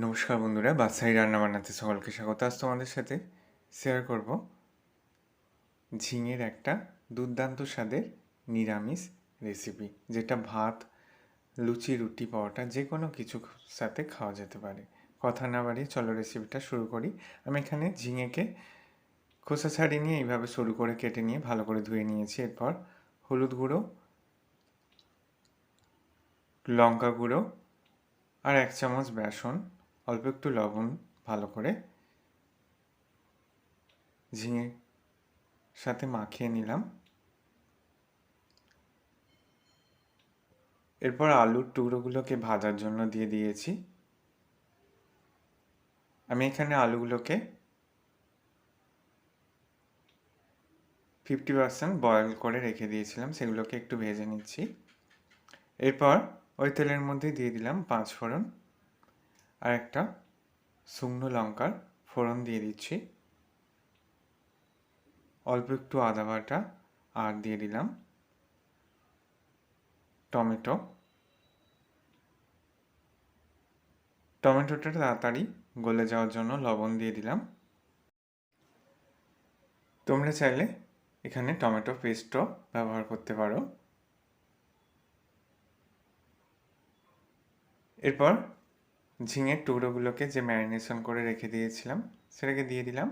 নমস্কার বন্ধুরা, বাদশাহী রান্না বানাতে সকলকে স্বাগত। আজ তোমাদের সাথে শেয়ার করব ঝিঙের একটা দুর্দান্ত স্বাদের নিরামিষ রেসিপি যেটা ভাত, লুচি, রুটি, পরোটা যে কোনো কিছু সাথে খাওয়া যেতে পারে। কথা না বাড়িয়ে চলো রেসিপিটা শুরু করি। আমি এখানে ঝিঙেকে খোসা ছাড়িয়ে নিয়ে এইভাবে সরু করে কেটে নিয়ে ভালো করে ধুয়ে নিয়েছি। এরপর হলুদ গুঁড়ো, লঙ্কা গুঁড়ো আর এক চামচ বেসন অল্প একটু লবণ ভালো করে ঝিঙে সাথে মাখিয়ে নিলাম। এরপর আলুর টুকরোগুলোকে ভাজার জন্য দিয়ে দিয়েছি। আমি এখানে আলুগুলোকে ফিফটি পার্সেন্ট বয়েল করে রেখে দিয়েছিলাম, সেগুলোকে একটু ভেজে নিচ্ছি। এরপর ওই তেলের মধ্যে দিয়ে দিলাম পাঁচ ফোড়ন আর একটা শুকনো লঙ্কার ফোড়ন দিয়ে দিচ্ছি। অল্প একটু আদা বাটা আর দিয়ে দিলাম। টমেটো। টমেটোটা তাড়াতাড়ি গলে যাওয়ার জন্য লবণ দিয়ে দিলাম। তোমরা চাইলে এখানে টমেটো পেস্টও ব্যবহার করতে পারো। এরপর ঝিঙের টুকরোগুলোকে যে ম্যারিনেশন করে রেখে দিয়েছিলাম, সেটাকে দিয়ে দিলাম।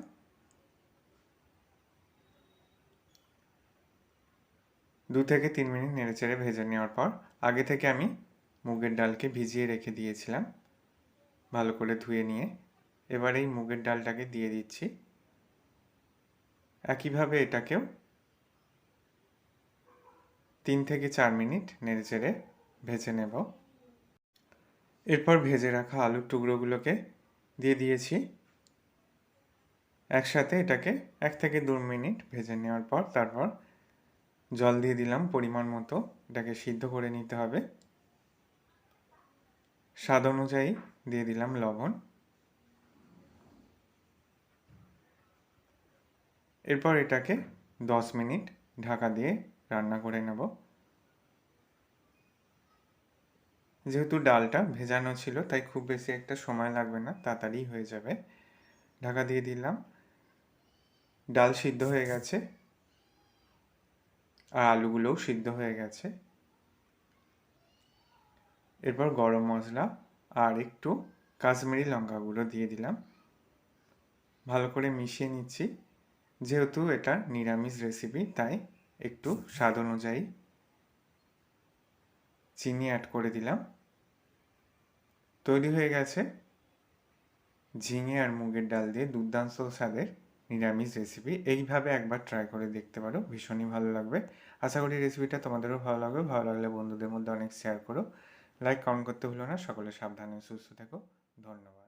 দু থেকে তিন মিনিট নেড়েচেড়ে ভেজে নেওয়ার পর, আগে থেকে আমি মুগের ডালকে ভিজিয়ে রেখে দিয়েছিলাম, ভালো করে ধুয়ে নিয়ে। এবার এই মুগের ডালটাকে দিয়ে দিচ্ছি। একইভাবে এটাকেও তিন থেকে চার মিনিট নেড়েচেড়ে ভেজে নেব। এরপর ভেজে রাখা আলুর টুকরোগুলোকে দিয়ে দিয়েছি। একসাথে এটাকে এক থেকে দু মিনিট ভেজে নেওয়ার পর তারপর জল দিয়ে দিলাম পরিমাণ মতো। এটাকে সিদ্ধ করে নিতে হবে। স্বাদ অনুযায়ী দিয়ে দিলাম লবণ। এরপর এটাকে দশ মিনিট ঢাকা দিয়ে রান্না করে নেব। যেহেতু ডালটা ভেজানো ছিল, তাই খুব বেশি একটা সময় লাগবে না, তাড়াতাড়ি হয়ে যাবে। ঢাকা দিয়ে দিলাম। ডাল সিদ্ধ হয়ে গেছে। আর আলুগুলোও সিদ্ধ হয়ে গেছে। এরপর গরম মশলা আর একটু কাশ্মীরি লঙ্কা গুঁড়ো দিয়ে দিলাম। ভালো করে মিশিয়ে নিচ্ছি। যেহেতু এটা নিরামিষ রেসিপি তাই একটু স্বাদ অনুযায়ী চিনি অ্যাড করে দিলাম। তৈরি হয়ে গেছে ঝিঙে আর মুগের ডাল দিয়ে দুর্দান্ত স্বাদের নিরামিষ রেসিপি এইভাবে একবার ট্রাই করে দেখতে পারো, ভীষণই ভালো লাগবে। আশা করি রেসিপিটা তোমাদেরও ভালো লাগবে। ভালো লাগলে বন্ধুদের মধ্যে অনেক শেয়ার করো। লাইক কমেন্ট করতে ভুলো না। সকলে সাবধানে সুস্থ থেকো। ধন্যবাদ।